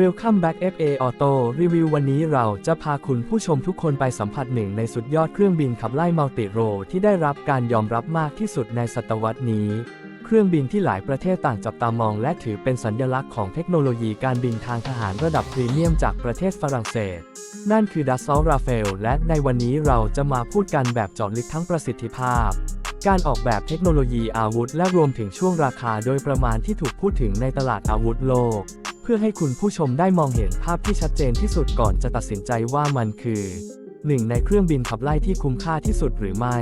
Welcome back FA Auto Review วันนี้เราจะพาคุณผู้ชมทุกคนไปสัมผัสหนึ่งในสุดยอดเครื่องบินขับไล่มัลติโรที่ได้รับการยอมรับมากที่สุดในศตวรรษนี้ เครื่องบินที่หลายประเทศต่างจับตามองและถือเป็นสัญลักษณ์ของเทคโนโลยีการบินทางทหารระดับพรีเมียมจากประเทศฝรั่งเศส นั่นคือ Dassault Rafale และในวันนี้เราจะมาพูดกันแบบเจาะลึกทั้งประสิทธิภาพการออกแบบเทคโนโลยีอาวุธ และรวมถึงช่วงราคาโดยประมาณที่ถูกพูดถึงในตลาดอาวุธโลก เพื่อให้คุณผู้ชมได้มองเห็นภาพที่ชัดเจนที่สุดก่อนจะตัดสินใจว่ามันคือหนึ่งในเครื่องบินขับไล่ที่คุ้มค่าที่สุดหรือไม่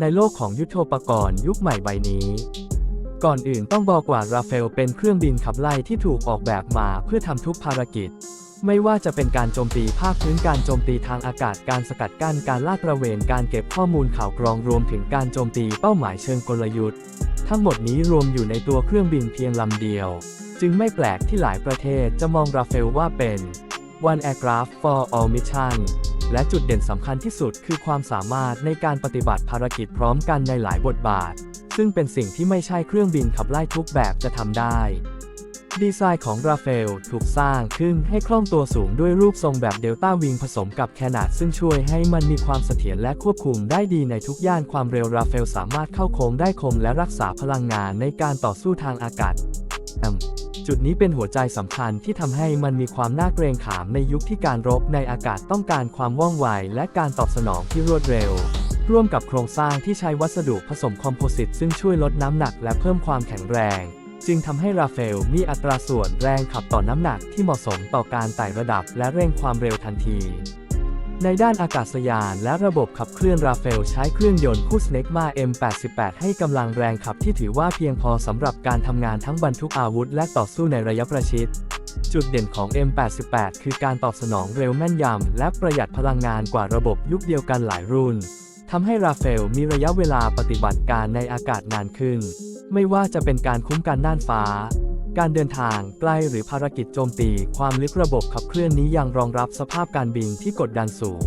ในโลกของยุทโธปกรณ์ยุคใหม่ใบนี้ ก่อนอื่นต้องบอกว่าราเฟลเป็นเครื่องบินขับไล่ที่ถูกออกแบบมาเพื่อทำทุกภารกิจ ไม่ว่าจะเป็นการโจมตีภาคพื้นการโจมตีทางอากาศการสกัดกั้นการลาดตระเวนการเก็บข้อมูลข่าวกรองรวมถึงการโจมตีเป้าหมายเชิงกลยุทธ์ ทั้งหมดนี้รวมอยู่ในตัวเครื่องบินเพียงลำเดียว จึงไม่แปลกที่หลายประเทศจะมองราเฟลว่าเป็น one aircraft for all mission และจุดเด่นสำคัญที่สุดคือความสามารถในการปฏิบัติภารกิจพร้อมกันในหลายบทบาท ซึ่งเป็นสิ่งที่ไม่ใช่เครื่องบินขับไล่ทุกแบบจะทำได้ ดีไซน์ของราเฟลถูกสร้างขึ้นให้คล่องตัวสูงด้วยรูปทรงแบบเดลต้าวิงผสมกับแคนาดซึ่งช่วยให้มันมีความเสถียรและควบคุมได้ดีในทุกย่านความเร็วราเฟลสามารถเข้าโค้งได้คมและรักษาพลังงานในการต่อสู้ทางอากาศ จุดนี้เป็นหัวใจสำคัญที่ทำให้มันมีความน่าเกรงขามในยุคที่การรบในอากาศต้องการความว่องไวและการตอบสนองที่รวดเร็ว ร่วมกับโครงสร้างที่ใช้วัสดุผสมคอมโพสิตซึ่งช่วยลดน้ำหนักและเพิ่มความแข็งแรง จึงทำให้ราเฟลมีอัตราส่วนแรงขับต่อน้ำหนักที่เหมาะสมต่อการไต่ระดับและเร่งความเร็วทันที ในด้านอากาศยานและระบบขับเคลื่อนราเฟลใช้เครื่องยนต์คู่สเนกมา M88 ให้กำลังแรงขับที่ถือว่าเพียงพอสำหรับการทำงานทั้งบรรทุกอาวุธและต่อสู้ในระยะประชิด จุดเด่นของ M88 คือการตอบสนองเร็วแม่นยำและประหยัดพลังงานกว่าระบบยุคเดียวกันหลายรุ่นทำให้ราเฟลมีระยะเวลาปฏิบัติการในอากาศนานขึ้น ไม่ว่าจะเป็นการคุ้มกันน่านฟ้า การเดินทางใกล้หรือภารกิจโจมตี ความลึกระบบขับเคลื่อนนี้ยังรองรับสภาพการบินที่กดดันสูง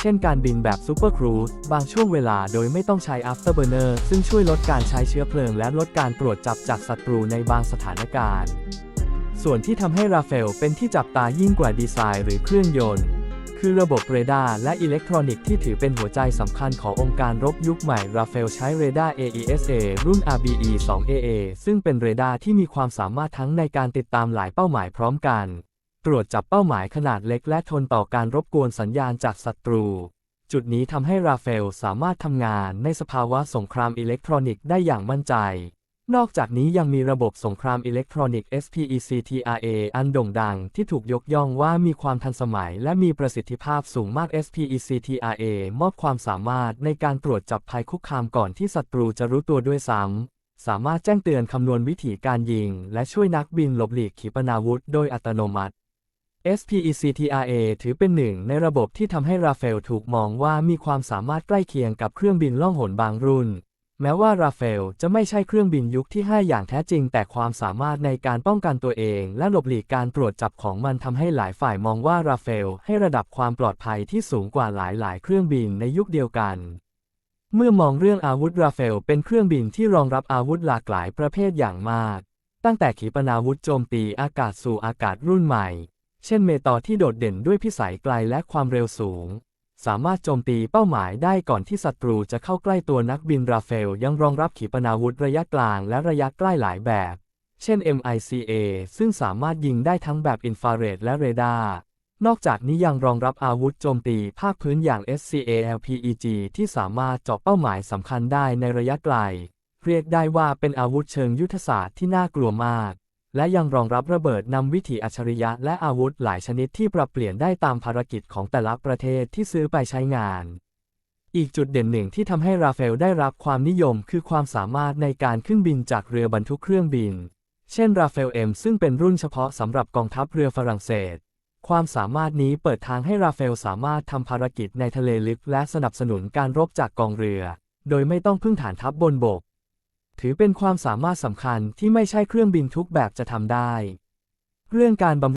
เช่นการบินแบบซูเปอร์ครูซบางช่วงเวลาโดยไม่ต้องใช้อัฟเตอร์เบอร์เนอร์ซึ่งช่วยลดการใช้เชื้อเพลิงและลดการตรวจจับจากศัตรูในบางสถานการณ์ ส่วนที่ทำให้ราเฟลเป็นที่จับตายิ่งกว่าดีไซน์หรือเครื่องยนต์ คือระบบเรดาร์และอิเล็กทรอนิกส์ที่ถือเป็นหัวใจสำคัญขององค์การรบยุคใหม่ราเฟลใช้เรดาร์ AESA รุ่น RBE 2AA ซึ่งเป็นเรดาร์ที่มีความสามารถทั้งในการติดตามหลายเป้าหมายพร้อมกัน ตรวจจับเป้าหมายขนาดเล็กและทนต่อการรบกวนสัญญาณจากศัตรู จุดนี้ทำให้ราเฟลสามารถทำงานในสภาวะสงครามอิเล็กทรอนิกส์ได้อย่างมั่นใจ นอกจากนี้ยังมีระบบสงครามอิเล็กทรอนิกส์ SPECTRA อันโด่งดังที่ถูกยกย่องว่ามีความทันสมัยและมีประสิทธิภาพสูงมาก SPECTRA มอบความสามารถในการตรวจจับภัยคุกคามก่อนที่ศัตรูจะรู้ตัวด้วยซ้ำ สามารถแจ้งเตือนคำนวณวิธีการยิง และช่วยนักบินหลบหลีกขีปนาวุธโดยอัตโนมัติ SPECTRA ถือเป็นหนึ่งในระบบที่ทำให้ราเฟลถูกมองว่ามีความสามารถใกล้เคียงกับเครื่องบินล่องหนบางรุ่น แม้ว่าราเฟลจะไม่ใช่เครื่องบินยุคที่ 5 อย่างแท้จริง แต่ความสามารถในการป้องกันตัวเอง และหลบหลีกการตรวจจับของมันทำให้หลายฝ่ายมองว่าราเฟลให้ระดับความปลอดภัยที่สูงกว่าหลายๆ เครื่องบินในยุคเดียวกัน เมื่อมองเรื่องอาวุธราเฟลเป็นเครื่องบินที่รองรับอาวุธหลากหลายประเภทอย่างมาก ตั้งแต่ขีปนาวุธโจมตีอากาศสู่อากาศรุ่นใหม่ เช่นเมตอที่โดดเด่นด้วยพิสัยไกลและความเร็วสูง สามารถโจมตีเป้าหมายได้ก่อนที่ศัตรูจะเข้าใกล้ตัวนักบินราเฟล ยังรองรับขีปนาวุธระยะกลางและระยะใกล้หลายแบบ เช่น MICA ซึ่งสามารถยิงได้ทั้งแบบอินฟราเรดและเรดาร์ นอกจากนี้ยังรองรับอาวุธโจมตีภาคพื้นอย่าง SCALPEG ที่สามารถเจาะเป้าหมายสำคัญได้ในระยะไกล เรียกได้ว่าเป็นอาวุธเชิงยุทธศาสตร์ที่น่ากลัวมาก และยังรองรับระเบิดนำวิถีอัจฉริยะและอาวุธหลายชนิดที่ปรับเปลี่ยนได้ตามภารกิจของแต่ละประเทศที่ซื้อไปใช้งาน อีกจุดเด่นหนึ่งที่ทำให้ราเฟลได้รับความนิยมคือความสามารถในการขึ้นบินจากเรือบรรทุกเครื่องบิน เช่นราเฟลเอ็มซึ่งเป็นรุ่นเฉพาะสำหรับกองทัพเรือฝรั่งเศสความสามารถนี้เปิดทางให้ราเฟลสามารถทำภารกิจในทะเลลึกและสนับสนุนการรบจากกองเรือ โดยไม่ต้องพึ่งฐานทัพบบนบก ถือเป็นความสามารถสำคัญที่ไม่ใช่เครื่องบินทุกแบบจะทำได้ เรื่องการบำ